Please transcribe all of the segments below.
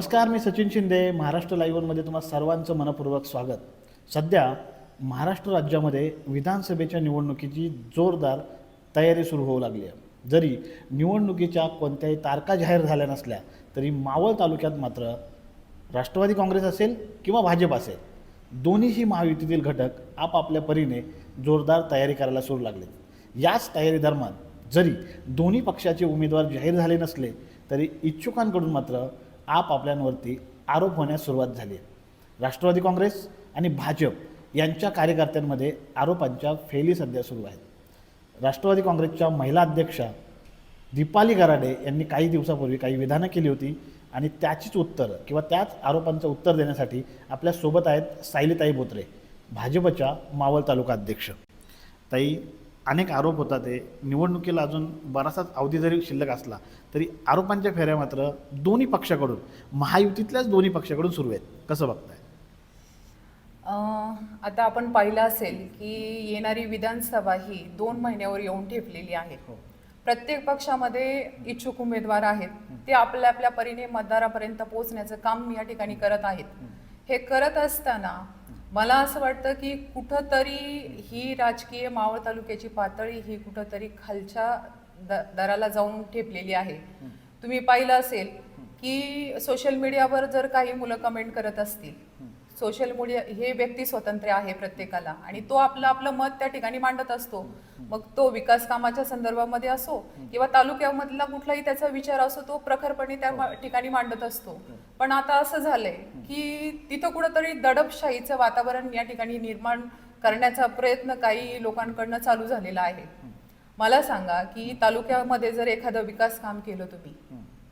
नमस्कार मी सचिन शिंदे महाराष्ट्र लाईव्हमध्ये तुम्हा सर्वांचं मनपूर्वक स्वागत. सध्या महाराष्ट्र राज्यामध्ये विधानसभेच्या निवडणुकीची जोरदार तयारी सुरू होऊ लागली आहे. जरी निवडणुकीच्या कोणत्याही तारखा जाहीर झाल्या नसल्या तरी मावळ तालुक्यात मात्र राष्ट्रवादी काँग्रेस असेल किंवा भाजप असेल दोन्हीही महायुतीतील घटक आपापल्या परीने जोरदार तयारी करायला सुरू लागले. याच तयारी दरम्यान जरी दोन्ही पक्षाचे उमेदवार जाहीर झाले नसले तरी इच्छुकांकडून मात्र आपापल्यांवरती आरोप होण्यास सुरुवात झाली राष्ट्रवादी काँग्रेस आणि भाजप यांच्या कार्यकर्त्यांमध्ये आरोपांच्या फेली सध्या सुरू आहेत. राष्ट्रवादी काँग्रेसच्या महिला अध्यक्षा दीपाली गराडे यांनी काही दिवसापूर्वी काही विधानं केली होती आणि त्याचीच उत्तर किंवा त्याच आरोपांचं उत्तर देण्यासाठी आपल्यासोबत आहेत सायलीताई बोत्रे भाजपच्या मावळ तालुका अध्यक्ष. ताई अनेक आरोप होतात ते निवडणुकीला अजून बराचसाच अवधी जरी शिल्लक असला तरी आरोपांच्या फेऱ्या मात्र दोन्ही पक्षाकडून महायुतीतल्याच दोन्ही पक्षाकडून सुरू आहेत. कसं बघताय? आता आपण पाहिलं असेल की येणारी विधानसभा ही दोन महिन्यावर येऊन ठेपलेली आहे. प्रत्येक पक्षामध्ये इच्छुक उमेदवार आहेत. ते आपल्या आपल्या परीने मतदारापर्यंत पोहोचण्याचं काम या ठिकाणी करत आहेत. हे करत असताना मला असं वाटतं की कुठंतरी ही राजकीय मावळ तालुक्याची पातळी ही कुठंतरी खालच्या द दराला जाऊन ठेपलेली आहे. तुम्ही पाहिलं असेल की सोशल मीडियावर जर काही मुलं कमेंट करत असतील सोशल मीडिया हे व्यक्ती स्वतंत्र आहे प्रत्येकाला. आणि तो आपलं आपलं मत त्या ठिकाणी मांडत असतो. मग तो विकास कामाच्या संदर्भामध्ये असो किंवा तालुक्यामधला कुठलाही त्याचा विचार असो तो प्रखरपणे त्या ठिकाणी मांडत असतो. पण आता असं झालंय की तिथं कुठंतरी दडपशाहीचं वातावरण या ठिकाणी निर्माण करण्याचा प्रयत्न काही लोकांकडनं चालू झालेला आहे. मला सांगा की तालुक्यामध्ये जर एखादं विकास काम केलं तुम्ही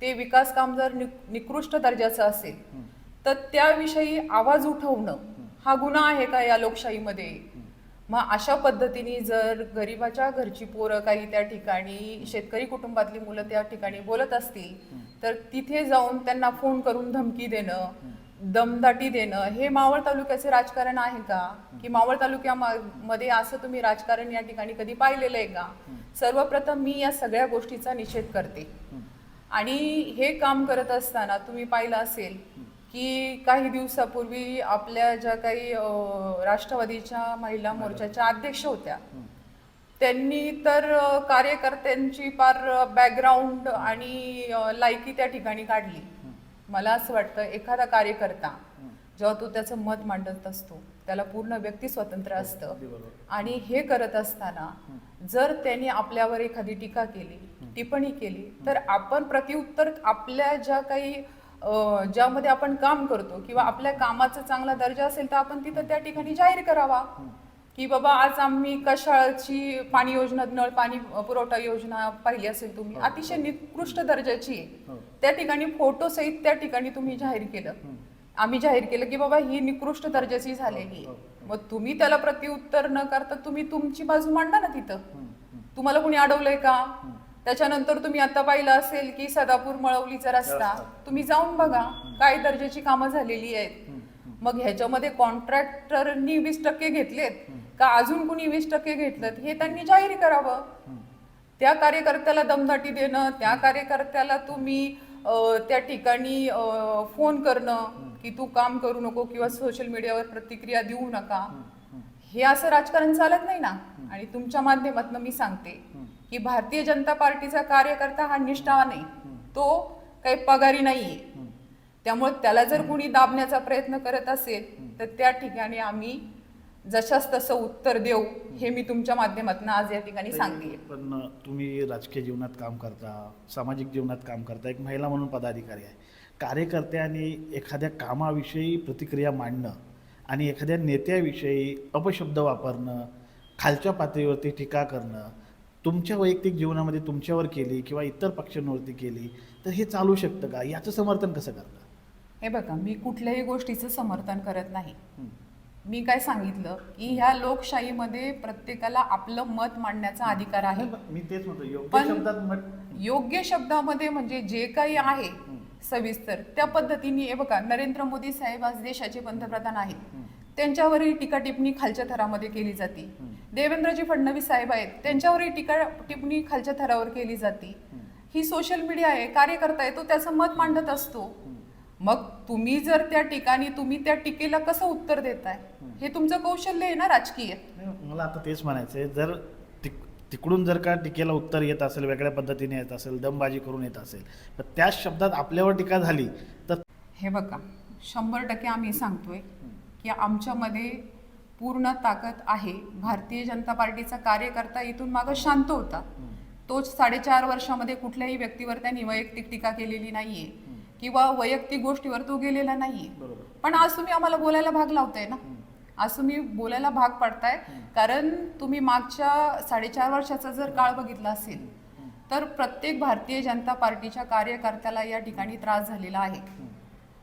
ते विकास काम जर निकृष्ट दर्जाचं असेल तर त्याविषयी आवाज उठवणं हा गुन्हा आहे का या लोकशाहीमध्ये? मग अशा पद्धतीने जर गरिबाच्या घरची पोरं काही त्या ठिकाणी शेतकरी कुटुंबातली मुलं त्या ठिकाणी बोलत असतील तर तिथे जाऊन त्यांना फोन करून धमकी देणं दमदाटी देणं हे मावळ तालुक्याचे राजकारण आहे का? की मावळ तालुक्यामध्ये असं तुम्ही राजकारण या ठिकाणी कधी पाहिलेलं आहे का? सर्वप्रथम मी या सगळ्या गोष्टीचा निषेध करते. आणि हे काम करत असताना तुम्ही पाहिलं असेल की काही दिवसापूर्वी आपल्या ज्या काही राष्ट्रवादीच्या महिला मोर्चाच्या अध्यक्ष होत्या त्यांनी तर कार्यकर्त्यांची फार बॅकग्राऊंड आणि लायकी त्या ठिकाणी काढली. मला असं वाटतं एखादा कार्यकर्ता जेव्हा तो त्याचं मत मांडत असतो त्याला पूर्ण व्यक्ती स्वातंत्र्य असतं आणि हे करत असताना जर त्यांनी आपल्यावर एखादी टीका केली टिप्पणी केली तर आपण प्रत्युत्तर आपल्या ज्या काही ज्यामध्ये आपण काम करतो किंवा आपल्या कामाचा चांगला दर्जा असेल तर आपण तिथं त्या ठिकाणी जाहीर करावा. की बाबा आज आम्ही कशाळची पाणी योजना नळ पाणी पुरवठा योजना पाहिली असेल तुम्ही अतिशय निकृष्ट दर्जाची आहे. त्या ठिकाणी फोटो सहित त्या ठिकाणी तुम्ही जाहीर केलं. आम्ही जाहीर केलं की बाबा ही निकृष्ट दर्जाची झालेली आहे. मग तुम्ही त्याला प्रत्युत्तर न करता तुम्ही तुमची बाजू मांडा ना तिथं. तुम्हाला कोणी अडवलंय का? त्याच्यानंतर तुम्ही आता पाहिलं असेल की सदापूर मळवलीचा रस्ता तुम्ही जाऊन बघा काय दर्जाची कामं झालेली आहेत. मग ह्याच्यामध्ये कॉन्ट्रॅक्टरनी वीस टक्के घेतलेत का अजून कुणी वीस टक्के घेतलं हे त्यांनी जाहीर करावं. त्या कार्यकर्त्याला दमदाटी देणं त्या कार्यकर्त्याला तुम्ही त्या ठिकाणी फोन करणं की तू काम करू नको किंवा सोशल मीडियावर प्रतिक्रिया देऊ नका. हे असं राजकारण चालत नाही ना. आणि तुमच्या माध्यमातून मी सांगते. की भारतीय जनता पार्टीचा कार्यकर्ता हा निष्ठावान आहे तो काही पगारी नाहीये. त्यामुळे त्याला जर कुणी दाबण्याचा प्रयत्न करत असेल तर त्या ठिकाणी आम्ही जशास तसं उत्तर देऊ हे मी तुमच्या माध्यमातून आज या ठिकाणी सांगते पण तुम्ही राजकीय जीवनात काम करता सामाजिक जीवनात काम करता एक महिला म्हणून पदाधिकारी आहे. कार्यकर्त्यांनी एखाद्या कामाविषयी प्रतिक्रिया मांडणं आणि एखाद्या नेत्याविषयी अपशब्द वापरणं खालच्या पातळीवरती टीका करणं तुमच्या वैयक्तिक जीवनामध्ये तुमच्यावर केली किंवा इतर पक्षांवरती केली तर हे चालू शकतं का? याचं समर्थन कसं करता? हे बघा मी कुठल्याही गोष्टीचं समर्थन करत नाही. मी काय सांगितलं की ह्या लोकशाहीमध्ये प्रत्येकाला आपलं मत मांडण्याचा अधिकार आहे. मी तेच म्हणतो योग्य पण- योग्य शब्दामध्ये म्हणजे जे काही आहे सविस्तर त्या पद्धतीने हे बघा नरेंद्र मोदी साहेब आज देशाचे पंतप्रधान आहेत. त्यांच्यावरही टीका टिप्पणी खालच्या थरामध्ये केली जाते. देवेंद्रजी फडणवीस साहेब आहेत त्यांच्यावरही टीका टिप्पणी खालच्या थरावर केली जाते. ही सोशल मीडिया आहे कार्यकर्ता आहे तो त्याचं मत मांडत असतो. मग तुम्ही जर त्या ठिकाणी तुम्ही त्या टीकेला कसं उत्तर देताय? हे तुमचं कौशल्य आहे ना राजकीय? मला आता तेच म्हणायचं आहे जर तिक तिकडून जर का टीकेला उत्तर येत असेल वेगळ्या पद्धतीने येत असेल दमबाजी करून येत असेल तर त्याच शब्दात आपल्यावर टीका झाली तर हे बघा शंभर टक्के आम्ही सांगतोय की आमच्यामध्ये पूर्ण ताकद आहे. भारतीय जनता पार्टीचा कार्यकर्ता इथून मागं शांत होता. तोच साडेचार वर्षामध्ये कुठल्याही व्यक्तीवर त्यांनी वैयक्तिक टीका केलेली नाहीये. किंवा वैयक्तिक गोष्टीवर तो गेलेला नाहीये. पण आज तुम्ही आम्हाला बोलायला भाग लावताय ना? आज तुम्ही बोलायला भाग पडताय. कारण तुम्ही मागच्या साडेचार वर्षाचा जर काळ बघितला असेल तर प्रत्येक भारतीय जनता पार्टीच्या कार्यकर्त्याला या ठिकाणी त्रास झालेला आहे.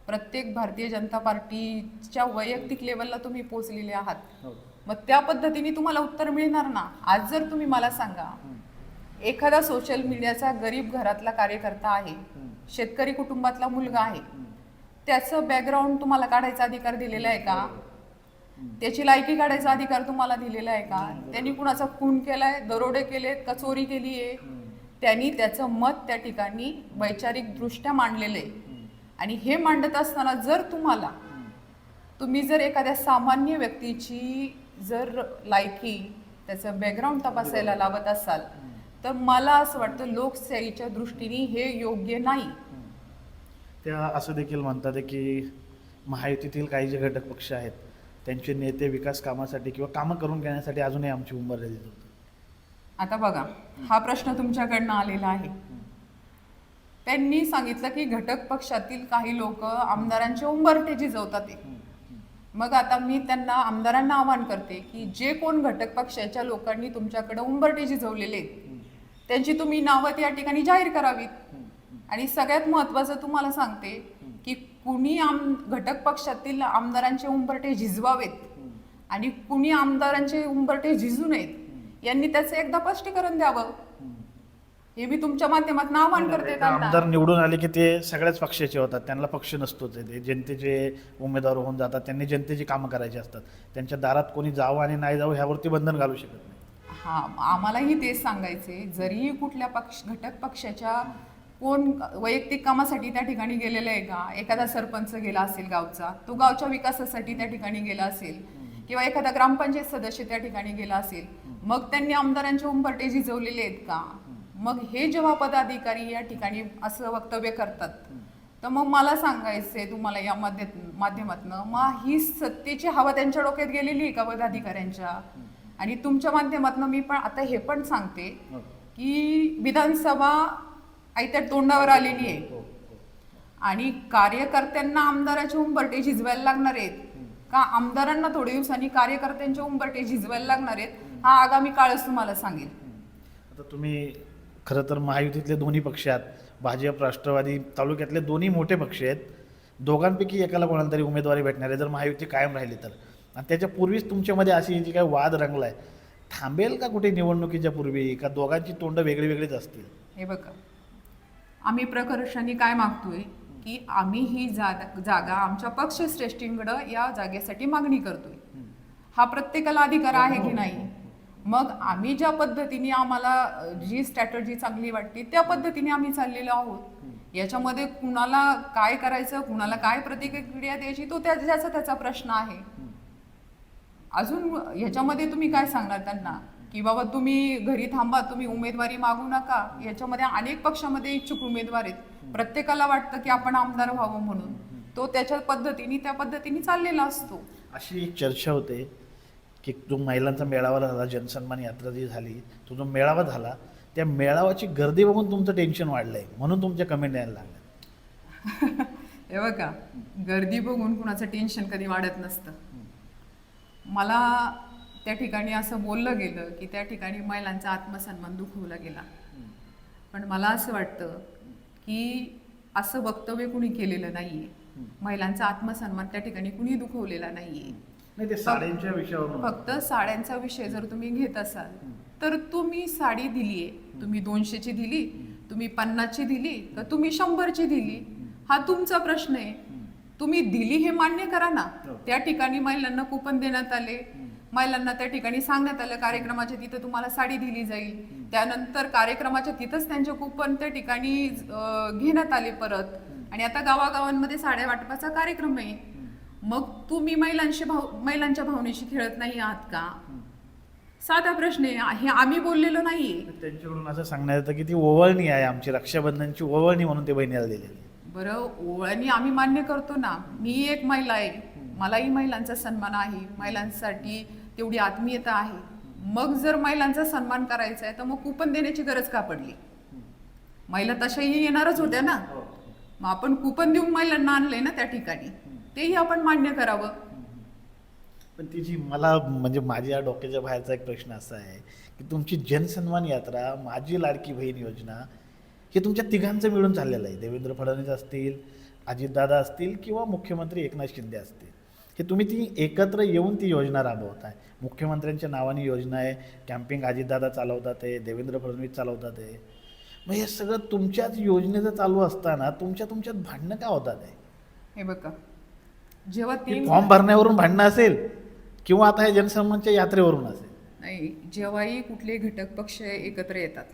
प्रत्येक भारतीय जनता पार्टीच्या वैयक्तिक लेवलला तुम्ही पोहोचलेले आहात. हो. मग त्या पद्धतीने तुम्हाला उत्तर मिळणार ना? आज जर तुम्ही मला सांगा एखादा सोशल मीडियाचा गरीब घरातला कार्यकर्ता आहे शेतकरी कुटुंबातला मुलगा आहे त्याचं बॅकग्राऊंड तुम्हाला काढायचा अधिकार दिलेला आहे का? त्याची लायकी काढायचा अधिकार तुम्हाला दिलेला आहे का? त्यांनी कुणाचा खून केलाय दरोडे केलेत का चोरी केली आहे त्यांनी त्याचं मत त्या ठिकाणी वैचारिक दृष्ट्या मांडलेलं आहे. आणि हे मांडत असताना जर तुम्हाला तुम्ही जर एखाद्या सामान्य व्यक्तीची जर लायकी त्याचं बॅकग्राऊंड तपासायला लावत असाल तर मला असं वाटतं लोकशाहीच्या दृष्टीने हे योग्य नाही. त्या असं देखील म्हणतात की महायुतीतील काही जे घटक पक्ष आहेत त्यांचे नेते विकास कामासाठी किंवा कामं करून घेण्यासाठी अजूनही आमची होते. आता बघा हा प्रश्न तुमच्याकडनं आलेला आहे. त्यांनी सांगितलं की घटक पक्षातील काही लोक आमदारांचे उंबरटे झिजवतात ते मग आता मी त्यांना आमदारांना आवाहन करते की जे कोण घटक पक्षाच्या लोकांनी तुमच्याकडे उंबरटे झिजवलेले आहेत त्यांची तुम्ही नावं या ठिकाणी जाहीर करावीत. आणि सगळ्यात महत्वाचं तुम्हाला सांगते की कुणी आम घटक पक्षातील आमदारांचे उंबरटे झिजवावेत आणि कुणी आमदारांचे उंबरटे झिजू नयेत यांनी त्याचं एकदा स्पष्टीकरण द्यावं. हे मी तुमच्या माध्यमातून आवाहन करते त्यांना. आमदार निवडून आले की ते सगळ्याच पक्षाचे होतात. त्यांना पक्ष नसतो ते जनतेचे उमेदवार होऊन जातात. त्यांनी जनतेची कामं करायची असतात. त्यांच्या दारात कोणी जावं आणि नाही जावं ह्यावरती बंधन घालू शकत नाही. हा आम्हालाही तेच सांगायचे जरी कुठल्या पक्ष घटक पक्षाच्या कोण वैयक्तिक कामासाठी त्या ठिकाणी गेलेला आहे का एखादा सरपंच गेला असेल गावचा तो गावच्या विकासासाठी त्या ठिकाणी गेला असेल किंवा एखादा ग्रामपंचायत सदस्य त्या ठिकाणी गेला असेल मग त्यांनी आमदारांचे उंबरटे झिजवलेले आहेत का? मग हे जेव्हा पदाधिकारी या ठिकाणी असं वक्तव्य करतात तर मग मला सांगायचंय तुम्हाला या माध्य माध्यमातनं मग ही सत्तेची हवा त्यांच्या डोक्यात गेलेली आहे का पदाधिकाऱ्यांच्या? आणि तुमच्या माध्यमातनं मी पण आता हे पण सांगते की विधानसभा आयत्या तोंडावर आलेली आहे. आणि कार्यकर्त्यांना आमदाराचे उंबरटे झिजवायला लागणार आहेत. का आमदारांना थोड्या दिवसांनी कार्यकर्त्यांचे उंबरटे झिजवायला लागणार आहेत हा आगामी काळच तुम्हाला सांगेल. आता तुम्ही खरं तर महायुतीतले दोन्ही पक्ष आहेत. भाजप राष्ट्रवादी तालुक्यातले दोन्ही मोठे पक्ष आहेत. दोघांपैकी एकाला कोणाला तरी उमेदवारी भेटणार आहे जर महायुती कायम राहिली तर. आणि त्याच्या पूर्वीच तुमच्यामध्ये अशी जी काय वाद रंगला आहे थांबेल का कुठे निवडणुकीच्या पूर्वी? का दोघांची तोंड वेगळी वेगळीच असतील? हे बघा. आम्ही प्रकर्षाने काय मागतोय? की आम्ही ही जा जागा आमच्या पक्षश्रेष्ठींकडं या जागेसाठी मागणी करतोय. हा प्रत्येकाला अधिकार आहे की नाही? मग आम्ही ज्या पद्धतीने आम्हाला जी स्ट्रॅटर्जी चांगली वाटते त्या पद्धतीने आम्ही चाललेलो आहोत. याच्यामध्ये कुणाला काय करायचं कुणाला काय प्रतिक्रिया द्यायची तो त्या ज्याचा त्याचा प्रश्न आहे. अजून याच्यामध्ये तुम्ही काय सांगणार त्यांना? की बाबा तुम्ही घरी थांबा तुम्ही उमेदवारी मागू नका. याच्यामध्ये अनेक पक्षामध्ये इच्छुक उमेदवार आहेत. प्रत्येकाला वाटतं की आपण आमदार व्हावं म्हणून. तो त्याच्या पद्धतीने त्या पद्धतीने चाललेला असतो. अशी एक चर्चा होते. की जो महिलांचा मेळावा झाला जनसन्मान यात्रा जी झाली तो जो मेळावा झाला त्या मेळावाची गर्दी बघून तुमचं टेन्शन वाढलं आहे म्हणून तुमच्या कमेंट यायला लागल्या हे बघा गर्दी बघून कुणाचं टेन्शन कधी वाढत नसतं. मला त्या ठिकाणी असं बोललं गेलं की त्या ठिकाणी महिलांचा आत्मसन्मान दुखवला गेला. पण मला असं वाटतं की असं वक्तव्य कुणी केलेलं नाही आहे महिलांचा आत्मसन्मान त्या ठिकाणी कुणी दुखवलेला नाही आहे नाही ते साड्यांच्या विषयावर फक्त साड्यांचा विषय जर तुम्ही घेत असाल तर तुम्ही साडी दिलीये. तुम्ही दोनशेची दिली तुम्ही पन्नासची दिली का तुम्ही शंभरची दिली. हा तुमचा प्रश्न आहे. तुम्ही दिली हे मान्य करा ना. त्या ठिकाणी महिलांना कुपन देण्यात आले. महिलांना त्या ठिकाणी सांगण्यात आलं कार्यक्रमाच्या तिथं तुम्हाला साडी दिली जाईल. त्यानंतर कार्यक्रमाच्या तिथंच त्यांचे कुपन त्या ठिकाणी घेण्यात आले परत. आणि आता गावागावांमध्ये साड्या वाटपाचा कार्यक्रम आहे. मग तुम्ही महिलांशी भाव महिलांच्या भावनेशी खेळत नाही आहात का? साधा प्रश्न आहे. हे आम्ही बोललेलो नाहीये. त्यांच्याकडून असं सांगण्यात येतं की ती ओवळणी आहे आमची रक्षाबंधनची ओवळणी म्हणून ते बहिणीला दिलेली बरं ओळणी आम्ही मान्य करतो ना. मी एक महिला आहे. मलाही महिलांचा सन्मान आहे. महिलांसाठी तेवढी आत्मीयता आहे. मग जर महिलांचा सन्मान करायचा आहे तर मग कुपन देण्याची गरज का पडली? महिला तशाही येणारच होत्या ना. मग आपण कुपन देऊन महिलांना आणलंय ना त्या ठिकाणी. तेही आपण मान्य करावं. पण तिची मला म्हणजे माझ्या डोक्याच्या बाहेरचा एक प्रश्न असा आहे की तुमची जनसन्मान यात्रा माझी लाडकी बहीण योजना हे तुमच्या तिघांचं मिळून चाललेलं आहे. देवेंद्र फडणवीस असतील अजितदादा असतील किंवा मुख्यमंत्री एकनाथ शिंदे असतील. हे तुम्ही ती एकत्र येऊन ती योजना राबवत आहे. मुख्यमंत्र्यांच्या नावाने योजना आहे कॅम्पिंग अजितदादा चालवतात आहे देवेंद्र फडणवीस चालवतात आहे. मग हे सगळं तुमच्याच योजनेचं चालू असताना तुमच्या तुमच्यात भांडणं का होतात आहे? हे बघा जेव्हा तीन फॉर्म भरण्यावरून भांडणं असेल किंवा आता हे जनसन्मानच्या यात्रेवरून असेल. नाही जेव्हाही कुठले घटक पक्ष एकत्र येतात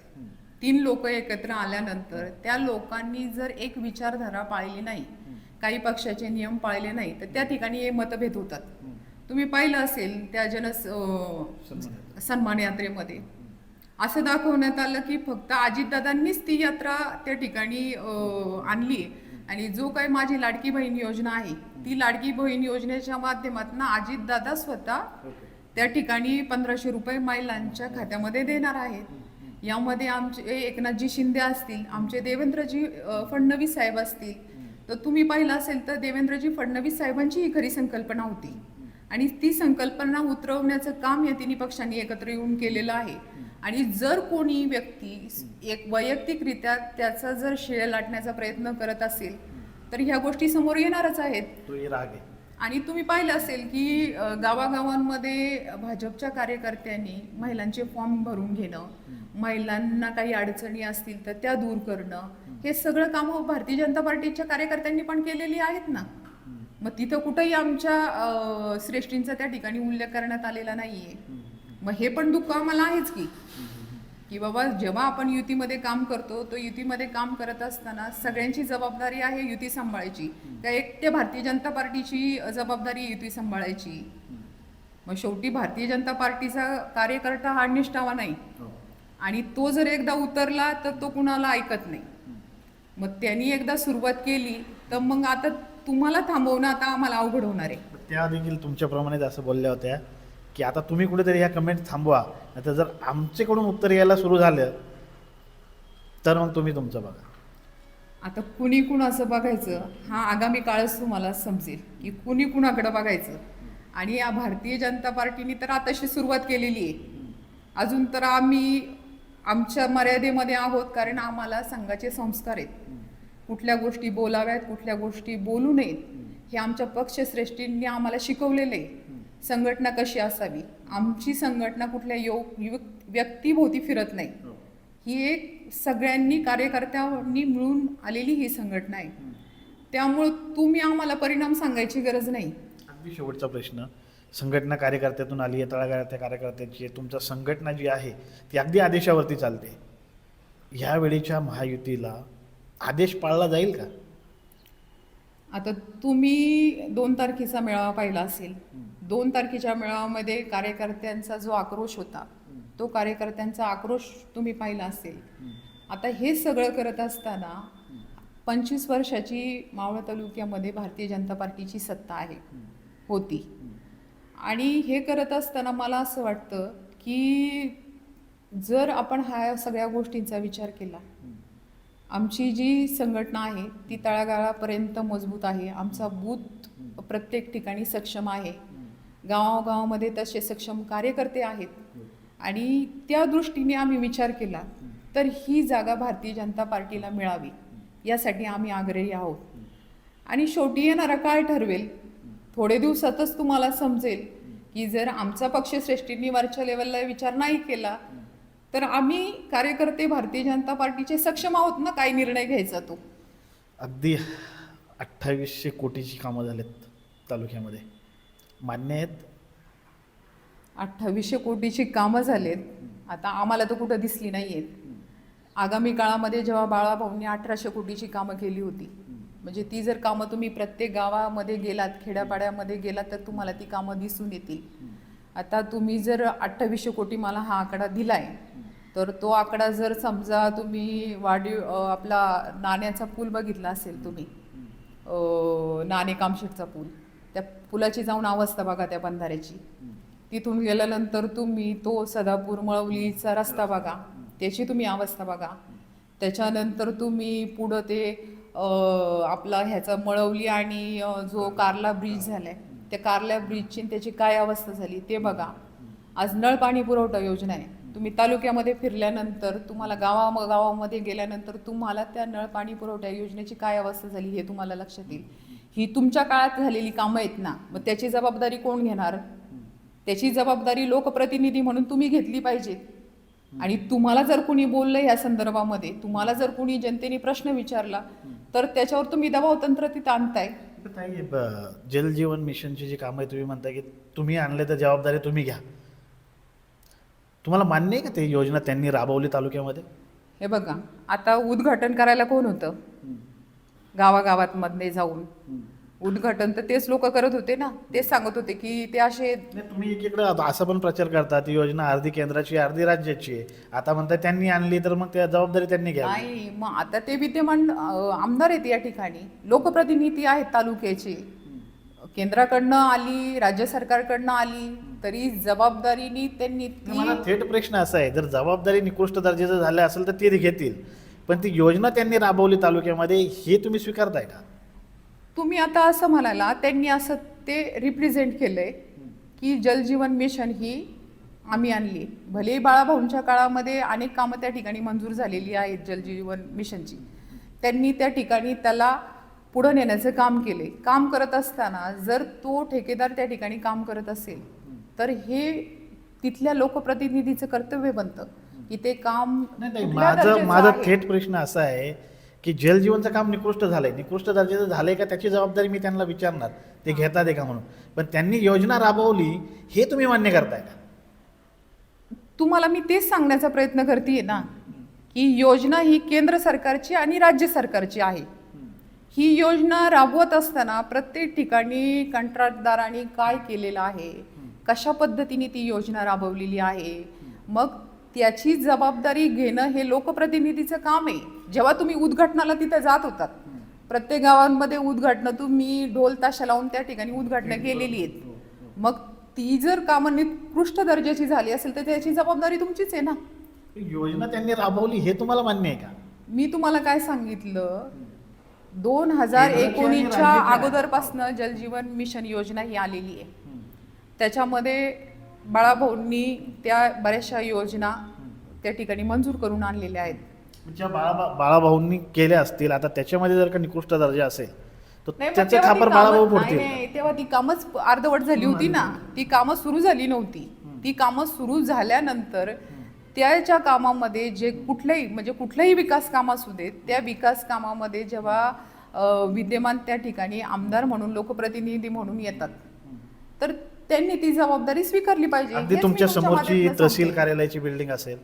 तीन लोक एकत्र आल्यानंतर त्या लोकांनी जर एक विचारधारा पाळली नाही काही पक्षाचे नियम पाळले नाही तर त्या ठिकाणी हे मतभेद होतात. तुम्ही पाहिलं असेल त्या जनस अं, सन्मान यात्रेमध्ये. असं दाखवण्यात आलं की फक्त अजितदादांनीच ती यात्रा त्या ठिकाणी आणली आणि जो काही माझी लाडकी बहीण योजना आहे ती लाडकी बहीण योजनेच्या माध्यमातून अजितदादा स्वतः त्या ठिकाणी पंधराशे रुपये महिलांच्या खात्यामध्ये देणार आहेत. यामध्ये आमचे एकनाथजी शिंदे असतील आमचे देवेंद्रजी फडणवीस साहेब असतील. तर तुम्ही पाहिलं असेल तर देवेंद्रजी फडणवीस साहेबांची ही खरी संकल्पना होती. आणि ती संकल्पना उतरवण्याचं काम या तिन्ही पक्षांनी एकत्र येऊन केलेलं आहे. आणि जर कोणी व्यक्ती एक वैयक्तिकरित्या त्याचा जर शेळ लाटण्याचा प्रयत्न करत असेल तर ह्या गोष्टी समोर येणारच आहेत. आणि तुम्ही पाहिलं असेल की गावागावांमध्ये भाजपच्या कार्यकर्त्यांनी महिलांचे फॉर्म भरून घेणं महिलांना काही अडचणी असतील तर त्या दूर करणं हे सगळं कामं भारतीय जनता पार्टीच्या कार्यकर्त्यांनी पण केलेली आहेत ना? मग तिथं कुठंही आमच्या श्रेष्ठींचा त्या ठिकाणी उल्लेख करण्यात आलेला नाहीये. मग हे पण दुःख आम्हाला आहेच की. की बाबा जेव्हा आपण युतीमध्ये काम करतो तो युतीमध्ये काम करत असताना सगळ्यांची जबाबदारी आहे युती सांभाळायची. एक ते भारतीय जनता पार्टीची जबाबदारी युती सांभाळायची. मग शेवटी भारतीय जनता पार्टीचा कार्यकर्ता हा निष्ठावा नाही आणि तो जर एकदा उतरला तर तो कुणाला ऐकत नाही. मग त्यांनी एकदा सुरुवात केली तर मग आता तुम्हाला थांबवणं आता आम्हाला अवघड होणार आहे. त्या देखील तुमच्याप्रमाणेच असं बोलल्या होत्या. की आता तुम्ही कुठेतरी ह्या कमेंट थांबवा. आता जर आमच्याकडून उत्तर यायला सुरू झालं तर मग तुम्ही तुमचं बघा. आता कुणी कुण असं बघायचं हा आगामी काळच तुम्हाला समजेल की कुणी कुणाकडं बघायचं? आणि या भारतीय जनता पार्टीने तर आताशी सुरुवात केलेली आहे. अजून तर आम्ही आमच्या मर्यादेमध्ये आहोत कारण आम्हाला संघाचे संस्कार आहेत. कुठल्या गोष्टी बोलाव्यात कुठल्या गोष्टी बोलू नयेत हे आमच्या पक्षश्रेष्ठींनी आम्हाला शिकवलेलं आहे. संघटना कशी असावी? आमची संघटना कुठल्या यो युवक- व्यक्तीभोवती फिरत नाही. ही. एक सगळ्यांनी कार्यकर्त्यांनी मिळून आलेली ही संघटना आहे. त्यामुळं तुम्ही आम्हाला परिणाम सांगायची गरज नाही. अगदी शेवटचा प्रश्न. संघटना कार्यकर्त्यातून आली आहे तळागाळातल्या कार्यकर्त्यांची आहे. तुमच्या संघटना जी आहे ती अगदी आदेशावरती चालते. ह्या वेळेच्या महायुतीला आदेश पाळला जाईल का? आता तुम्ही दोन तारखेचा मेळावा पाहिला असेल. दोन तारखेच्या मेळाव्यामध्ये कार्यकर्त्यांचा जो आक्रोश होता तो कार्यकर्त्यांचा आक्रोश तुम्ही पाहिला असेल. आता हे सगळं करत असताना पंचवीस वर्षाची मावळ तालुक्यामध्ये भारतीय जनता पार्टीची सत्ता आहे होती. आणि हे करत असताना मला असं वाटतं की जर आपण ह्या सगळ्या गोष्टींचा विचार केला आमची जी संघटना आहे ती तळागाळापर्यंत मजबूत आहे. आमचा बूथ प्रत्येक ठिकाणी सक्षम आहे. गावागावामध्ये तसे सक्षम कार्यकर्ते आहेत. आणि त्या दृष्टीने आम्ही विचार केला तर ही जागा भारतीय जनता पार्टीला मिळावी यासाठी आम्ही आग्रही आहोत. आणि शेवटी येणारा काळ ठरवेल. थोडे दिवसातच तुम्हाला समजेल की जर आमचा पक्ष श्रेष्ठींनी वरच्या लेवलला विचार नाही केला तर आम्ही कार्यकर्ते भारतीय जनता पार्टीचे सक्षम आहोत ना काय निर्णय घ्यायचा तो? अगदी अठ्ठावीसशे कोटीची कामं झालेत तालुक्यामध्ये. मान्य आहेत अठ्ठावीसशे कोटीची कामं झालेत. आता आम्हाला तर कुठं दिसली नाही आहेत आगामी काळामध्ये जेव्हा बाळाभाऊंनी अठराशे कोटीची कामं केली होती म्हणजे ती जर कामं तुम्ही प्रत्येक गावामध्ये गेलात खेड्यापाड्यामध्ये गेलात तर तुम्हाला ती कामं दिसून येतील. आता तुम्ही जर अठ्ठावीसशे कोटी मला हा आकडा दिलाय तर तो आकडा जर समजा तुम्ही वाढीव आपला नाण्याचा पूल बघितला असेल तुम्ही नाणे कामशेटचा पूल त्या पुलाची जाऊन अवस्था बघा त्या बंधाऱ्याची. तिथून गेल्यानंतर तुम्ही तो सदापूर मळवलीचा रस्ता बघा. त्याची तुम्ही अवस्था बघा. त्याच्यानंतर तुम्ही पुढं ते आपला ह्याचा मळवली आणि जो कार्ला ब्रिज झालाय त्या कार्ला ब्रिजची त्याची काय अवस्था झाली ते बघा. आज नळ पाणी पुरवठा योजना आहे. तुम्ही तालुक्यामध्ये फिरल्यानंतर तुम्हाला गावा गावामध्ये गेल्यानंतर तुम्हाला त्या नळ पाणी पुरवठा योजनेची काय अवस्था झाली हे तुम्हाला लक्षात येईल. ही तुमच्या काळात झालेली कामं आहेत ना मग त्याची जबाबदारी कोण घेणार? त्याची जबाबदारी लोकप्रतिनिधी म्हणून तुम्ही घेतली पाहिजे. आणि तुम्हाला जर कुणी बोललं या संदर्भामध्ये तुम्हाला जर कुणी जनतेने प्रश्न विचारला तर त्याच्यावर तुम्ही दबाव तंत्र तिथं आणताय. जल जीवन मिशनची जी कामं आहे तुम्ही म्हणता की तुम्ही आणले तर जबाबदारी तुम्ही घ्या. तुम्हाला मान्य आहे का ते योजना त्यांनी राबवली तालुक्यामध्ये? हे बघा आता उद्घाटन करायला कोण होतं? गावागावात मध्ये जाऊन उद्घाटन तर तेच लोक करत होते ना. तेच सांगत होते की ते असे नाही तुम्ही एकीकडे असा पण प्रचार करता ती योजना अर्धी केंद्राची अर्धी राज्याची. आहे आता म्हणता त्यांनी आणली तर मग त्या जबाबदारी त्यांनी घ्यावी. नाही मग आता ते विद्यमान अं, आमदार आहेत या ठिकाणी. लोकप्रतिनिधी आहेत तालुक्याचे. केंद्राकडनं आली राज्य सरकारकडनं आली तरी जबाबदारीनी त्यांनी ती मला थेट प्रश्न असा आहे जर जबाबदारी निकृष्ट दर्जाचं झालं असेल तर ते घेतील. पण ती योजना त्यांनी राबवली तालुक्यामध्ये हे तुम्ही स्वीकारताय का? तुम्ही आता असं म्हणाला त्यांनी असं ते रिप्रेझेंट केलंय की जलजीवन मिशन ही आम्ही आणली. भले बाळाभाऊंच्या काळामध्ये अनेक कामं त्या ठिकाणी मंजूर झालेली आहेत जलजीवन मिशनची त्यांनी त्या ठिकाणी त्याला पुढं नेण्याचं काम केले काम करत असताना जर तो ठेकेदार त्या ठिकाणी काम करत असेल तर हे तिथल्या लोकप्रतिनिधीचं कर्तव्य बनतं. की ते काम नाही माझं माझा. थेट प्रश्न असा आहे की जलजीवनचं काम निकृष्ट झालंय. निकृष्ट दर्जाचं झालंय का त्याची जबाबदारी मी त्यांना विचारणार. ते घेतात का म्हणून. पण त्यांनी योजना राबवली हे तुम्ही मान्य करताय का? तुम्हाला मी तेच सांगण्याचा प्रयत्न करते ना की योजना ही केंद्र सरकारची आणि राज्य सरकारची आहे. ही योजना राबवत असताना प्रत्येक ठिकाणी कंत्राटदारांनी काय केलेलं आहे? कशा पद्धतीने ती योजना राबवलेली आहे? मग त्याची जबाबदारी घेणं हे लोकप्रतिनिधीचं काम आहे. जेव्हा तुम्ही उद्घाटनाला तिथे जात होतात प्रत्येक गावांमध्ये उद्घाटनं तुम्ही ढोल ताशा लावून त्या ठिकाणी उद्घाटनं केलेली आहेत. मग ती जर कामं निकृष्ट दर्जाची झाली असेल तर त्याची जबाबदारी तुमचीच आहे ना? योजना त्यांनी राबवली हे तुम्हाला मान्य आहे का? मी तुम्हाला काय सांगितलं? दोन हजार एकोणीसच्या अगोदरपासनं जलजीवन मिशन योजना ही आलेली आहे. त्याच्यामध्ये बाळाभाऊंनी त्या बऱ्याचशा योजना त्या ठिकाणी मंजूर करून आणलेल्या आहेत. ज्या बाळा बाळाभाऊंनी केल्या असतील आता त्याच्यामध्ये जर का निकृष्ट दर्जा असेल तर त्याचे तेव्हा ती खापर कामं- बाळाभाऊ नाही, फोडतील. नाही, तेव्हा ती कामच अर्धवट झाली होती ना. ती कामं सुरू झाली नव्हती. ती कामं सुरू झाल्यानंतर त्याच्या कामामध्ये जे कुठल्याही म्हणजे कुठलंही विकास काम असू देत त्या विकास कामामध्ये जेव्हा विद्यमान त्या ठिकाणी आमदार म्हणून लोकप्रतिनिधी म्हणून येतात. तर त्यांनी ती जबाबदारी स्वीकारली पाहिजे. अगदी हेच मी तुमच्या समोरची माध्यमातून तहसील सांगते. कार्यालयाची बिल्डिंग असेल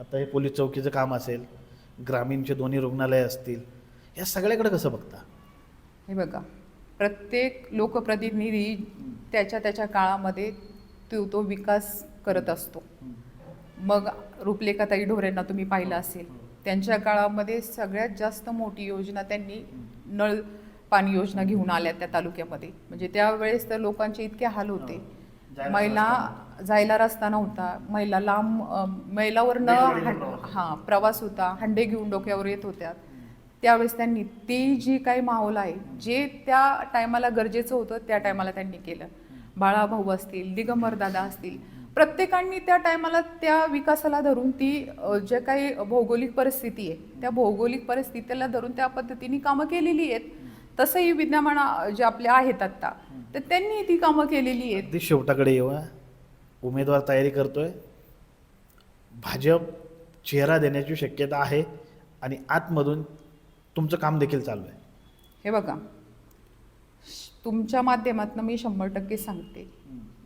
आता हे पोलीस चौकीचं काम असेल ग्रामीणचे दोन्ही रुग्णालय असतील या सगळ्याकडे कसं बघता? हे बघा प्रत्येक लोकप्रतिनिधी त्याच्या त्याच्या काळामध्ये तो तो विकास करत असतो. मग रुपलेखाताई ढोरेंना तुम्ही पाहिलं असेल त्यांच्या काळामध्ये सगळ्यात जास्त मोठी योजना त्यांनी नळ पाणी योजना घेऊन आल्या त्या तालुक्यामध्ये. म्हणजे त्यावेळेस तर लोकांचे इतके हाल होते. महिला जायला रस्ता नव्हता. महिला लांब महिलावरनं वेगवेगळे हं- प्रवास. होता. हंडे घेऊन डोक्यावर येत होत्या. त्यावेळेस त्यांनी ते जी काही माहोल आहे जे त्या टायमाला गरजेचं होतं त्या टायमाला त्यांनी केलं. बाळाभाऊ असतील दिगंबर दादा असतील प्रत्येकांनी त्या टायमाला त्या विकासाला धरून ती जे काही भौगोलिक परिस्थिती आहे त्या भौगोलिक परिस्थितीला धरून त्या पद्धतीने कामं केलेली आहेत. तसंही विद्यमान जे आपले आहेत आत्ता तर त्यांनी ती कामं केलेली आहेत. अगदी शेवटाकडे येऊ उमेदवार तयारी करतोय. भाजप चेहरा देण्याची शक्यता आहे आणि आतमधून तुमचं काम देखील चालू आहे. हे बघा तुमच्या माध्यमातून मी शंभर टक्के सांगते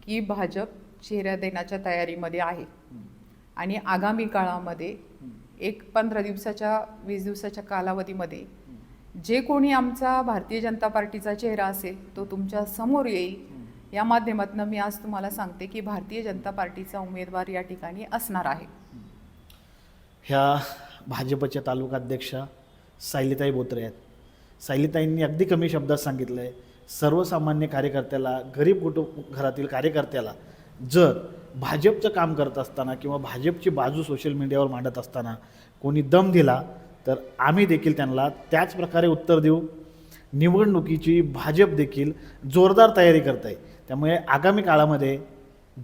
की भाजप चेहरा देण्याच्या तयारीमध्ये आहे. आणि आगामी काळामध्ये एक पंधरा दिवसाच्या वीस दिवसाच्या कालावधीमध्ये जे कोणी आमचा भारतीय जनता पार्टीचा चेहरा असेल तो तुमच्यासमोर येईल. या माध्यमातून मी आज तुम्हाला सांगते की भारतीय जनता पार्टीचा उमेदवार या ठिकाणी असणार आहे. ह्या भाजपच्या तालुकाध्यक्षा सायलीताई बोत्रे आहेत. सायलीताईंनी अगदी कमी शब्दात सांगितलं आहे सर्वसामान्य कार्यकर्त्याला गरीब कुटुंब घरातील कार्यकर्त्याला जर भाजपचं काम करत असताना किंवा भाजपची बाजू सोशल मीडियावर मांडत असताना कोणी दम दिला तर आम्ही देखील त्यांना त्याच प्रकारे उत्तर देऊ. निवडणुकीची भाजप देखील जोरदार तयारी करत आहे त्यामुळे आगामी काळामध्ये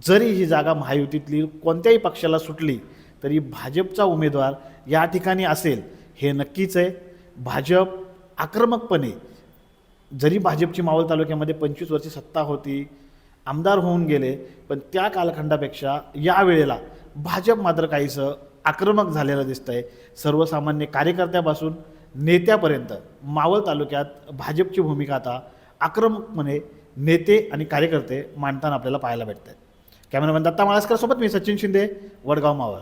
जरी ही जागा महायुतीतली कोणत्याही पक्षाला सुटली तरी भाजपचा उमेदवार या ठिकाणी असेल हे नक्कीच आहे. भाजप आक्रमकपणे जरी भाजपची मावळ तालुक्यामध्ये पंचवीस वर्षी सत्ता होती आमदार होऊन गेले पण त्या कालखंडापेक्षा या वेळेला भाजप मात्र काहीसं आक्रमक झालेलं दिसतं आहे सर्वसामान्य कार्यकर्त्यापासून नेत्यापर्यंत मावळ तालुक्यात भाजपची भूमिका आता आक्रमकपणे नेते आणि कार्यकर्ते मांडताना आपल्याला पाहायला भेटत आहेत कॅमेरामॅन दत्ता माळासकर सोबत मी सचिन शिंदे वडगाव मावळ.